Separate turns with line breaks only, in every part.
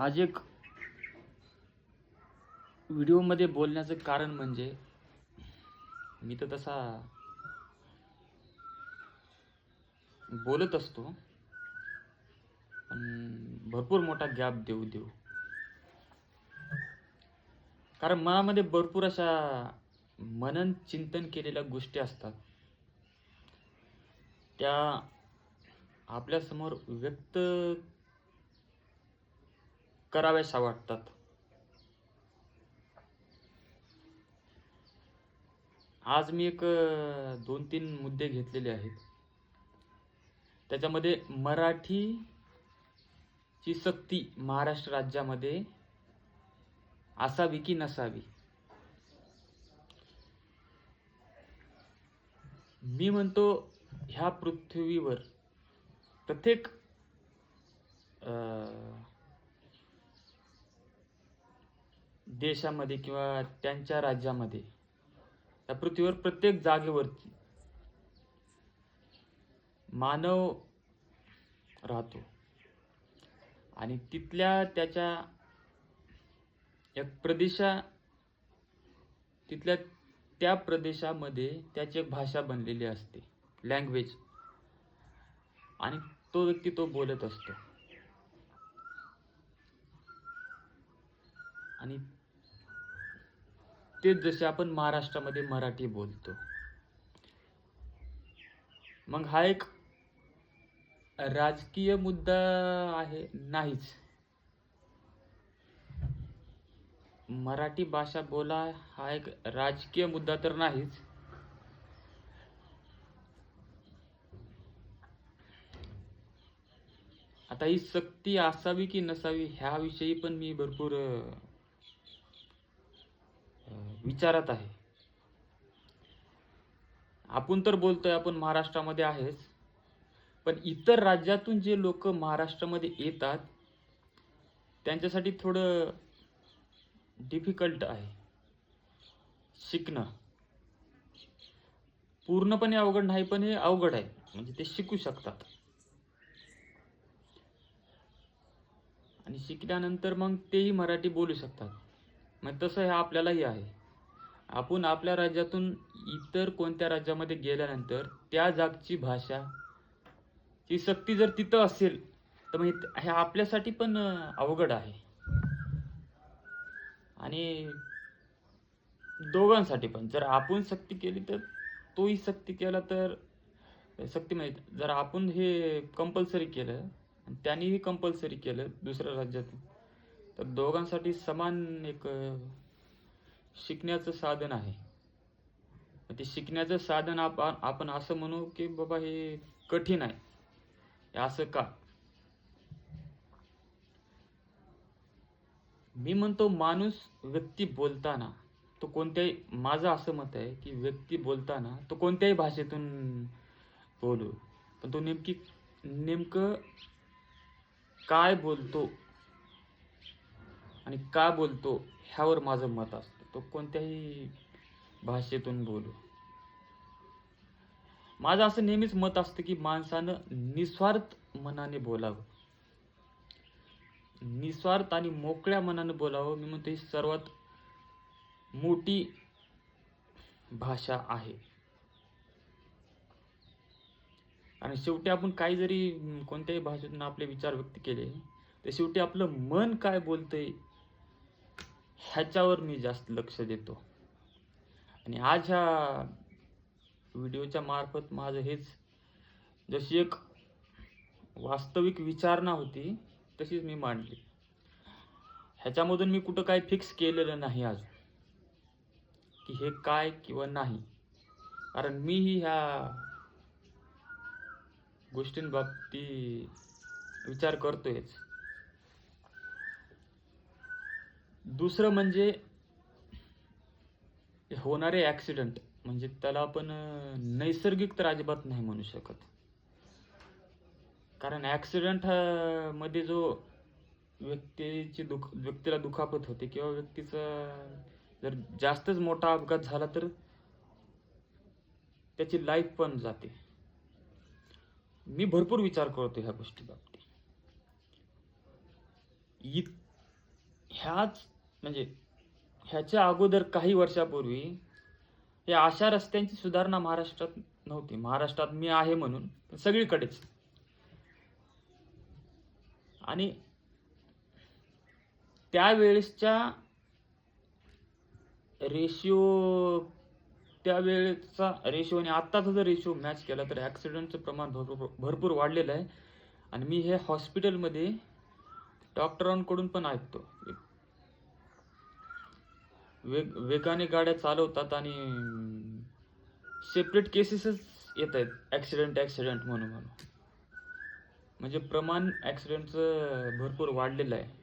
आज एक व्हिडिओमध्ये बोलण्याचं कारण म्हणजे मी तर तसा बोलत असतो पण भरपूर मोठा गॅप देऊ देऊ. कारण मनामध्ये भरपूर अशा मनन चिंतन केलेल्या गोष्टी असतात. त्या आपल्यासमोर व्यक्त कराव्याशा वाटतात. आज मी एक दोन तीन मुद्दे घेतलेले आहेत. त्याच्यामध्ये मराठी ची सक्ती महाराष्ट्र राज्यामध्ये असावी की नसावी? मी म्हणतो ह्या पृथ्वीवर प्रत्येक देशामध्ये किंवा त्यांच्या राज्यामध्ये त्या पृथ्वीवर प्रत्येक जागेवरती मानव राहतो. आणि तिथल्या त्याच्या एक प्रदेशा तिथल्या त्या प्रदेशामध्ये त्याची एक भाषा बनलेली असते लँग्वेज आणि तो व्यक्ती तो बोलत असतो. आणि तेच जसे आपण महाराष्ट्रामध्ये मराठी बोलतो. मग हा एक राजकीय मुद्दा आहे नाहीच. मराठी भाषा बोला हा एक राजकीय मुद्दा तर नाहीच. आता ही सक्ती असावी की नसावी ह्याविषयी पण मी भरपूर विचारात आहे. आपण तर बोलतोय आपण महाराष्ट्रामध्ये आहेच. पण इतर राज्यातून जे लोक महाराष्ट्रामध्ये येतात त्यांच्यासाठी थोडं डिफिकल्ट आहे. शिकणं. पूर्णपणे अवघड नाही पण हे अवघड आहे. म्हणजे ते शिकू शकतात. आणि शिकल्यानंतर मग तेही मराठी बोलू शकतात. मग तसं हे आपल्यालाही आहे. आपण आपल्या राज्यातून इतर कोणत्या राज्यामध्ये गेल्यानंतर त्या जागची भाषा ही सक्ती जर तिथं असेल तर मग हे- आपल्यासाठी पण अवघड आहे. आणि दोघांसाठी पण. जर आपण सक्ती केली तर तोही सक्ती केला तर सक्ती म्हणजे जर आपण हे कंपल्सरी केलं आणि त्यांनीही कंपल्सरी केलं दुसऱ्या राज्यातून तर दोघांसाठी समान एक शिकण्याचं साधन आहे. ते शिकण्याचं साधन आपण आपण असं म्हणू की बाबा हे कठीण आहे. हे असं का? मी म्हणतो माणूस व्यक्ती बोलताना तो कोणत्याही माझं असं मत आहे की व्यक्ती बोलताना तो कोणत्याही भाषेतून बोलू. पण तो नेमकी नेमकं काय बोलतो आणि का बोलतो ह्यावर माझं मत असतं. तो कोणत्याही भाषेतून बोलू. माझं असं नेहमीच मत असतं की माणसानं निस्वार्थ मनाने बोलावं. निस्वार्थ आणि मोकळ्या मनानं बोलावं मी म्हणतो ही सर्वात मोठी भाषा आहे. आणि शेवटी आपण काही जरी कोणत्याही भाषेतून आपले विचार व्यक्त केले तर शेवटी आपलं मन काय बोलतंय ह्याच्यावर मी जास्त लक्ष देतो. आणि आज ह्या व्हिडिओच्या मार्फत माझं हेच जशी एक वास्तविक विचारणा होती तशीच मी मांडली. ह्याच्यामधून मी कुठं काय फिक्स केलेलं नाही आज. की हे काय किंवा नाही. कारण मीही ह्या गोष्टींबाबती विचार करतोयच. दुसरं म्हणजे होणारे ॲक्सिडेंट म्हणजे त्याला आपण नैसर्गिक तर अजिबात नाही म्हणू शकत. कारण ॲक्सिडेंटमध्ये जो व्यक्तीची दुख व्यक्तीला दुखापत होते किंवा व्यक्तीचा जर जास्तच मोठा अपघात झाला तर त्याची लाईफ पण जाते. मी भरपूर विचार करतो ह्या गोष्टी बाबतीत ह्याच म्हणजे ह्याच्या अगोदर काही वर्षापूर्वी या अशा रस्त्यांची सुधारणा महाराष्ट्रात नव्हती. महाराष्ट्रात मी आहे म्हणून सगळीकडेच. आणि त्यावेळेसच्या रेशिओ त्यावेळेचा रेशिओ आणि आत्ताचा जर रेशिओ मॅच केला तर ॲक्सिडेंटचं प्रमाण भरपूर भरपूर वाढलेलं आहे. आणि मी हे हॉस्पिटलमध्ये डॉक्टरांकडून पण ऐकतो. वेग वेगाने गाड्या चालवतात आणि सेपरेट केसेसच येत आहेत. ॲक्सिडेंट ॲक्सिडेंट म्हणून म्हणून. म्हणजे प्रमाण ॲक्सिडेंटचं भरपूर वाढलेलं आहे.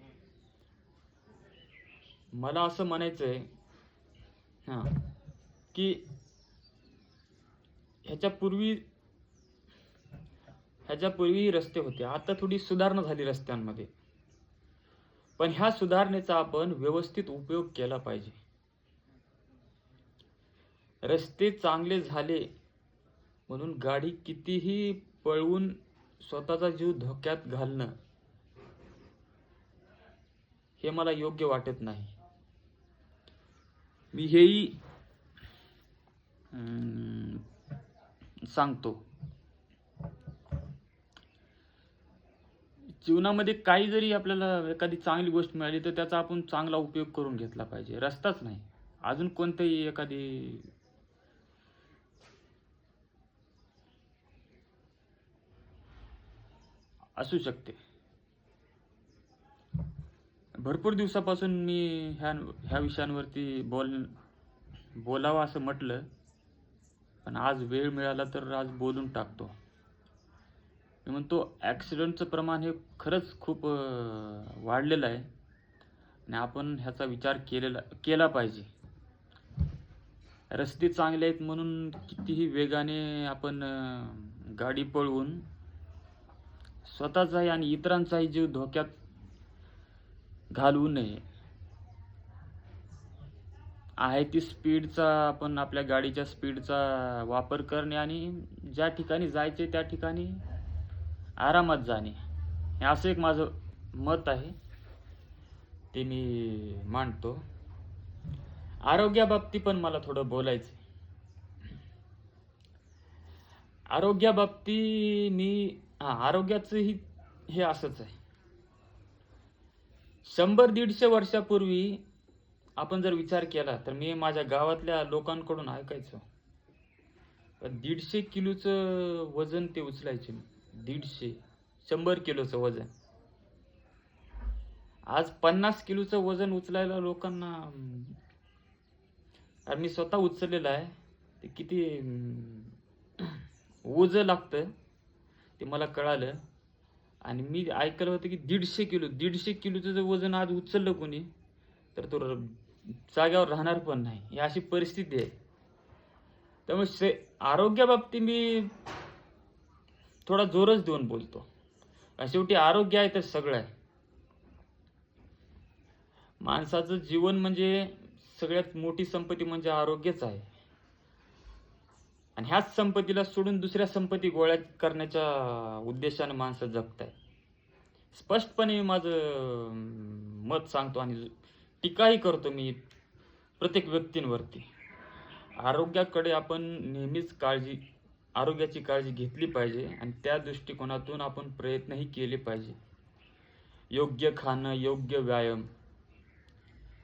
मला असं म्हणायचं आहे हां की ह्याच्यापूर्वी ह्याच्यापूर्वी रस्ते होते. आता थोडी सुधारणा झाली रस्त्यांमध्ये. पण ह्या सुधारणेचा आपण व्यवस्थित उपयोग केला पाहिजे. रस्ते चांगले झाले म्हणून गाडी कितीही पळवून स्वतःचा जीव धोक्यात घालणं हे मला योग्य वाटत नाही. मी हेही सांगतो. जीवनामध्ये काही जरी आपल्याला एखादी चांगली गोष्ट मिळाली तर त्याचा आपण चांगला उपयोग करून घेतला पाहिजे. रस्ताच नाही. अजून कोणतंही एखादी असू शकते. भरपूर दिवसापासून मी ह्या ह्या विषयांवरती बोल बोलावं असं म्हटलं पण आज वेळ मिळाला तर आज बोलून टाकतो. मी म्हणतो ॲक्सिडेंटचं प्रमाण हे खरंच खूप वाढलेलं आहे. आणि आपण ह्याचा विचार केलेला केला पाहिजे. रस्ते चांगले आहेत म्हणून कितीही वेगाने आपण गाडी पळवून स्वतःचाही आणि इतरांचाही जीव धोक्यात घालवू नये. आहे ती स्पीडचा आपण आपल्या गाडीच्या स्पीडचा वापर करणे आणि ज्या ठिकाणी जायचे त्या ठिकाणी आरामात जाणे. हे असं एक माझं मत आहे. ते मी मांडतो. आरोग्याबाबती पण मला थोडं बोलायचं आहे. मी हा आरोग्याचंही हे असंच आहे. शंभर दीडशे वर्षापूर्वी आपण जर विचार केला तर मी माझ्या गावातल्या लोकांकडून ऐकायचो. दीडशे किलोचं वजन ते उचलायचे. दीडशे शंभर किलोचं वजन. आज पन्नास किलोचं वजन उचलायला लोकांना अरे मी स्वतः उचललेलं आहे. ते किती ओझं लागतं. ते मला कळालं. आणि मी ऐकलं होतं की दीडशे किलो दीडशे किलोचं जर वजन आज उचललं कोणी तर तो र- जाग्यावर राहणार पण नाही. ही अशी परिस्थिती आहे. त्यामुळे शे आरोग्याबाबतीत मी थोडा जोरच देऊन बोलतो. शेवटी आरोग्य आहे तर सगळं आहे. माणसाचं जीवन म्हणजे सगळ्यात मोठी संपत्ती म्हणजे आरोग्यच आहे. आणि ह्याच संपत्तीला सोडून दुसऱ्या संपत्ती गोळ्या करण्याच्या उद्देशाने माणसं जगत आहे स्पष्टपणे मी माझं मत सांगतो आणि टीकाही करतो मी प्रत्येक व्यक्तींवरती. आरोग्याकडे आपण नेहमीच काळजी आरोग्याची काळजी घेतली पाहिजे आणि त्या दृष्टिकोनातून आपण प्रयत्नही केले पाहिजे. योग्य खाणं योग्य व्यायाम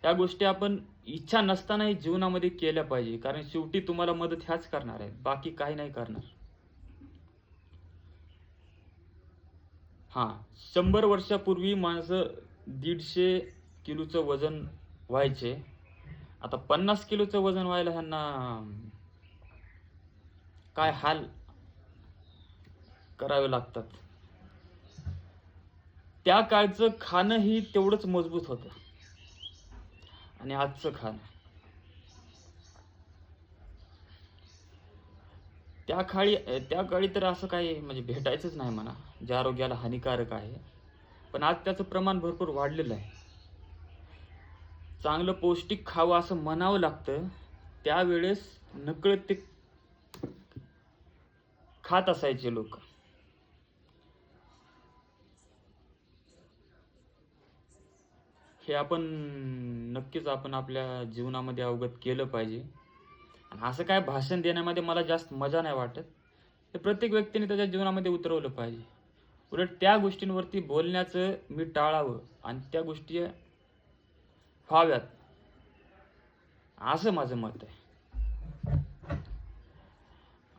त्या गोष्टी आपण इच्छा नसतानाही जीवनामध्ये केल्या पाहिजे. कारण शेवटी तुम्हाला मदत ह्याच करणार आहे. बाकी काही नाही करणार. हा. शंभर वर्षापूर्वी माणसं दीडशे किलोचं वजन व्हायचे. आता पन्नास किलोचं वजन व्हायला ह्यांना काय हाल करावे लागतात? त्या काळचं खाणंही तेवढंच मजबूत होतं. आणि आजचं खाणं. त्या काळी त्या काळी तर असं काही म्हणजे भेटायचंच नाही म्हणा. जे आरोग्याला हानिकारक आहे. पण आज त्याचं प्रमाण भरपूर वाढलेलं आहे. चांगलं पौष्टिक खावं असं म्हणावं लागतं. त्यावेळेस नकळत ते खात असायचे लोक. हे आपण नक्कीच आपण आपल्या जीवनामध्ये अवगत केलं पाहिजे. आणि असं काय भाषण देण्यामध्ये मला जास्त मजा नाही वाटत. ते प्रत्येक व्यक्तीने त्याच्या जीवनामध्ये उतरवलं पाहिजे. उलट त्या गोष्टींवरती बोलण्याचं मी टाळावं आणि त्या गोष्टी व्हाव्यात. असं माझं मत आहे.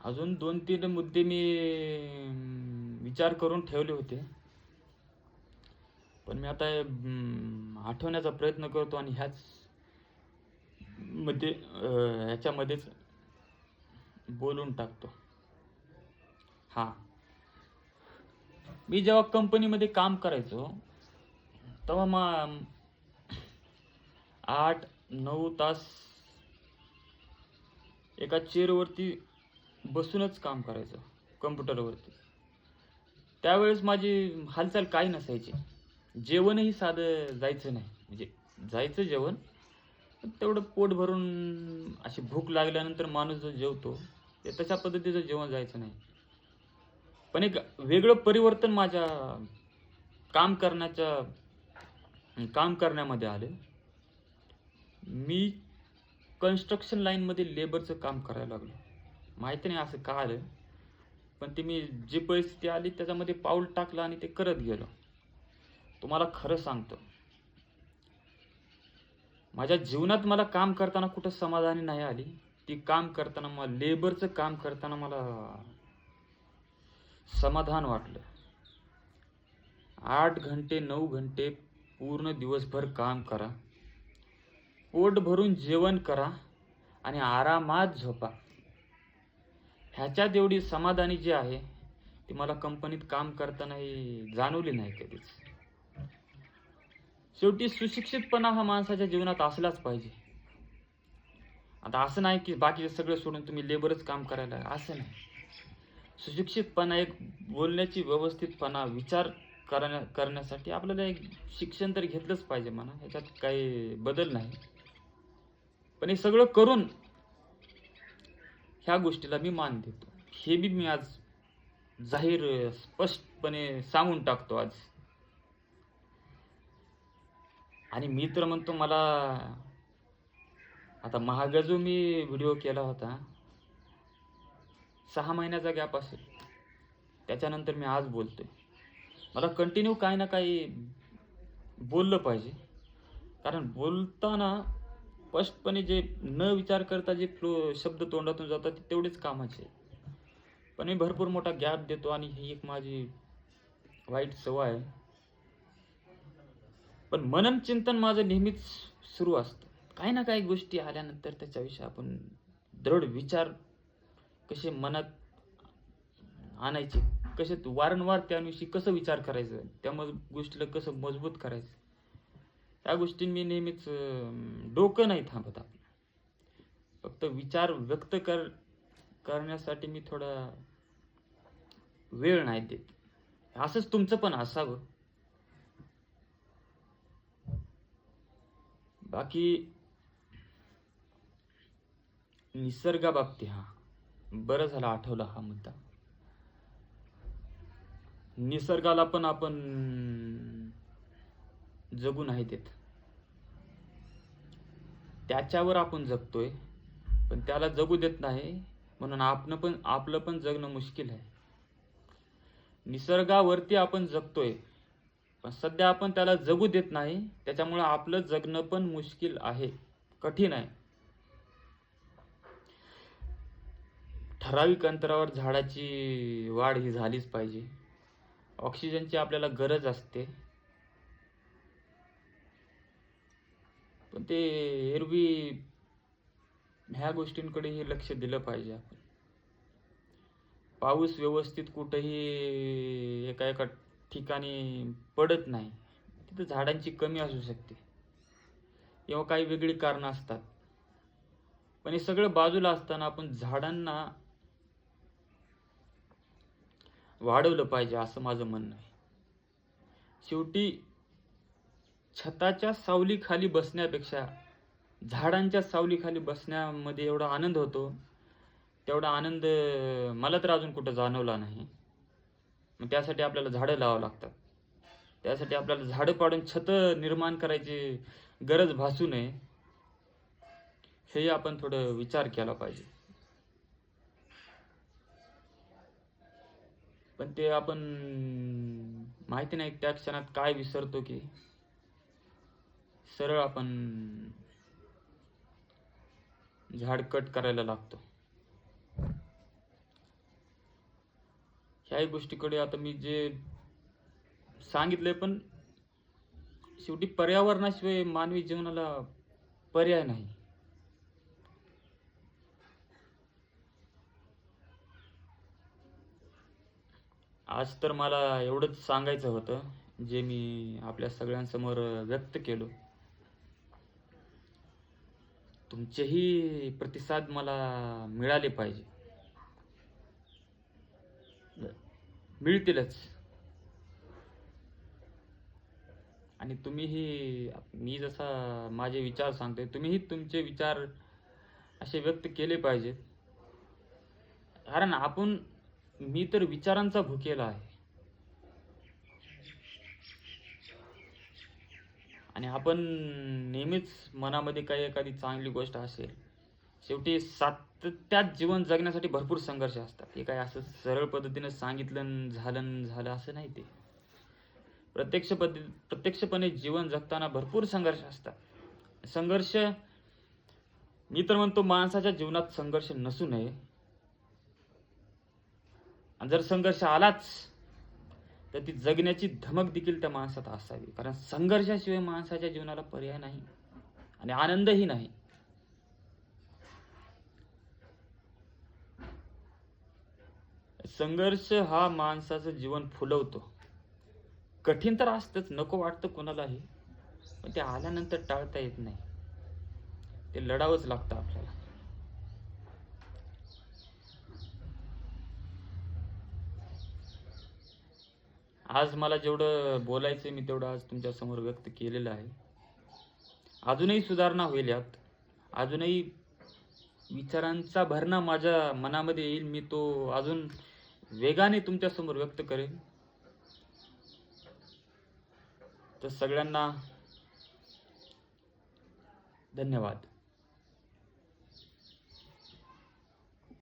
अजून दोन तीन मुद्दे मी विचार करून ठेवले होते. पण मी आता आठवण्याचा प्रयत्न करतो आणि ह्याच मध्ये ह्याच्यामध्येच बोलून टाकतो. हां. मी जेव्हा कंपनीमध्ये काम करायचो तेव्हा मग आठ नऊ तास एका चेअरवरती बसूनच काम करायचं कम्प्युटरवरती. त्यावेळेस माझी हालचाल काही नसायची. जेवणही साधं जायचं नाही. म्हणजे जायचं जेवण तेवढं पोट भरून अशी भूक लागल्यानंतर माणूस जो जेवतो ते तशा पद्धतीचं जेवण जायचं नाही. पण एक वेगळं परिवर्तन माझ्या काम करण्याच्या काम करण्यामध्ये आलं. मी कन्स्ट्रक्शन लाईनमध्ये लेबरचं काम करायला लागलो. माहिती नाही असं का आलं पण ते मी जी परिस्थिती आली त्याच्यामध्ये पाऊल टाकलं आणि ते करत गेलो. तुम्हाला खरं सांगतो. माझ्या जीवनात मला काम करताना कुठं समाधानी नाही आली. ती काम करताना मला लेबरचं काम करताना मला समाधान वाटलं. आठ घंटे नऊ घंटे पूर्ण दिवसभर काम करा. पोट भरून जेवण करा आणि आरामात झोपा. ह्याच्यात एवढी समाधानी जी आहे ती मला कंपनीत काम करतानाही जाणवली नाही कधीच. शेवटी सुशिक्षितपणा हा माणसाच्या जीवनात असलाच पाहिजे. आता असं नाही की बाकीचं सगळं सोडून तुम्ही लेबरच काम करायला असं नाही. सुशिक्षितपणा एक बोलण्याची व्यवस्थितपणा विचार करण्या करण्यासाठी आपल्याला एक शिक्षण तर घेतलंच पाहिजे म्हणा. ह्याच्यात काही बदल नाही. पण हे सगळं करून ह्या गोष्टीला मी मान देतो. हे बी मी आज जाहीर स्पष्टपणे सांगून टाकतो आज. आणि मी तर म्हणतो मला आता महाग जो मी व्हिडिओ केला होता सहा महिन्याचा गॅप असेल. त्याच्यानंतर मी आज बोलतोय. मला कंटिन्यू काही ना काही बोललं पाहिजे. कारण बोलताना स्पष्टपणे जे न विचार करता जे फ्लो शब्द तोंडातून जातात ते तेवढेच कामाचे पण मी भरपूर मोठा गॅप देतो आणि ही एक माझी वाईट सवय आहे. पण मनन चिंतन माझं नेहमीच सुरू असतं. काही ना काही गोष्टी आल्यानंतर त्याच्याविषयी आपण दृढ विचार कसे मनात आणायचे कसे वारंवार त्याविषयी कसं विचार करायचं त्या मज गोष्टीला कसं मजबूत करायचं त्या गोष्टी मी नेहमीच डोकं नाही थांबत आपलं. फक्त विचार व्यक्त कर करण्यासाठी मी थोडा वेळ नाही देत. असंच तुमचं पण असावं. बाकी निसर्गाबाबतीत हा बरं झालं आठवला हा मुद्दा. निसर्गाला पण आपण जगू नाही देत त्याच्यावर आपण जगतोय पण त्याला जगू देत नाही म्हणून आपण पण आपलं पण जगणं मुश्किल आहे. निसर्गावरती आपण जगतोय पण सध्या आपण त्याला जगू देत नाही. त्याच्यामुळे आपलं जगणं पण मुश्किल आहे. कठीण आहे. ठराविक अंतरावर झाडाची वाढ ही झालीच पाहिजे. ऑक्सिजनची आपल्याला गरज असते. पण ते एरवी ह्या गोष्टींकडेही लक्ष दिलं पाहिजे आपण. पाऊस व्यवस्थित कुठंही एका एका ठिकाणी पडत नाही. तिथं झाडांची कमी असू शकते. किंवा काही वेगळी कारणं असतात. पण हे सगळं बाजूला असताना आपण झाडांना वाढवलं पाहिजे असं माझं म्हणणं आहे. शेवटी छताच्या सावलीखाली बसण्यापेक्षा झाडांच्या सावलीखाली बसण्यामध्ये एवढा आनंद होतो. तेवढा आनंद मला तर अजून कुठं जाणवला नाही. मग त्यासाठी आपल्याला झाडं लावावं लागतात. त्यासाठी आपल्याला झाडं पाडून छतं निर्माण करायची गरज भासू नये हेही आपण थोडं विचार केला पाहिजे. पण ते आपण माहिती नाही त्या क्षणात काय विसरतो की सरळ आपण झाड कट करायला लागतो. ह्याही गोष्टीकडे आता मी जे सांगितलंय पण शेवटी पर्यावरणाशिवाय मानवी जीवनाला पर्याय नाही. आज तर मला एवढंच सांगायचं होतं जे मी आपल्या सगळ्यांसमोर व्यक्त केलो. तुमचेही प्रतिसाद मला मिळाले पाहिजे. मिळतीलच. आणि तुम्हीही मी जसा माझे विचार सांगतोय तुम्हीही तुमचे विचार असे व्यक्त केले पाहिजेत कारण आपण मी तर विचारांचा भुकेला आहे. आणि आपण नेहमीच मनामध्ये काही एखादी चांगली गोष्ट असेल शेवटी सात तर त्यात जीवन जगण्यासाठी भरपूर संघर्ष असतात. हे काय असं सरळ पद्धतीनं सांगितलं झालं झालं असं नाही ते. प्रत्यक्ष पद्धती प्रत्यक्षपणे जीवन जगताना भरपूर संघर्ष असतात. संघर्ष मी तर म्हणतो माणसाच्या जीवनात संघर्ष नसू नये. आणि जर संघर्ष आलाच तर ती जगण्याची धमक देखील त्या माणसात असावी. कारण संघर्षाशिवाय माणसाच्या जीवनाला पर्याय नाही. आणि आनंदही नाही. संघर्ष हा माणसाचं जीवन फुलवतो. कठीण तर असतंच नको वाटतं कोणालाही पण ते आल्यानंतर टाळता येत नाही. ते लढावंच लागतं आपल्याला. आज मला जेवढं बोलायचं मी तेवढं आज तुमच्यासमोर व्यक्त केलेलं आहे. अजूनही सुधारणा होईल यात. अजूनही विचारांचा भरणा माझ्या मनामध्ये येईल. मी तो अजून वेगाने तुमच्यासमोर व्यक्त करेन. तर सगळ्यांना धन्यवाद.